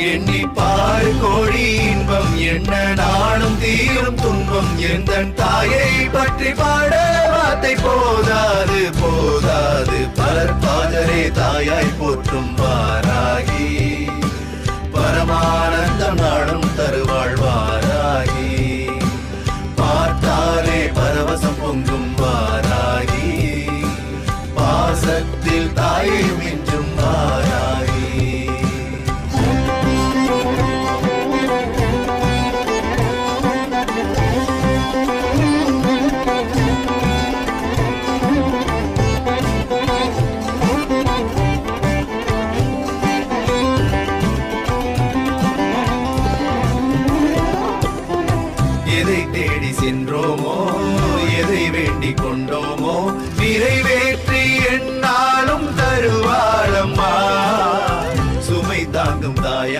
எண்ணி பாரு கோழி இன்பம். என்ன நாளும் தீரும் துன்பம். எந்த தாயை பற்றி பாட வார்த்தை போதாது போதாது. பலர் பாதரே தாயாய் போற்றும் வாராகி. பரமானந்த நாளும் தருவாழ்வாராகி பார்த்தாலே பரவசம் பொங்கும் வாராகி. பாசத்தில் தாயை எதை தேடி சென்றோமோ எதை வேண்டிக் கொண்டோமோ நிறைவேற்றி என்னாலும் தருவாளம்மா. சுமை தாங்கும் தாயா.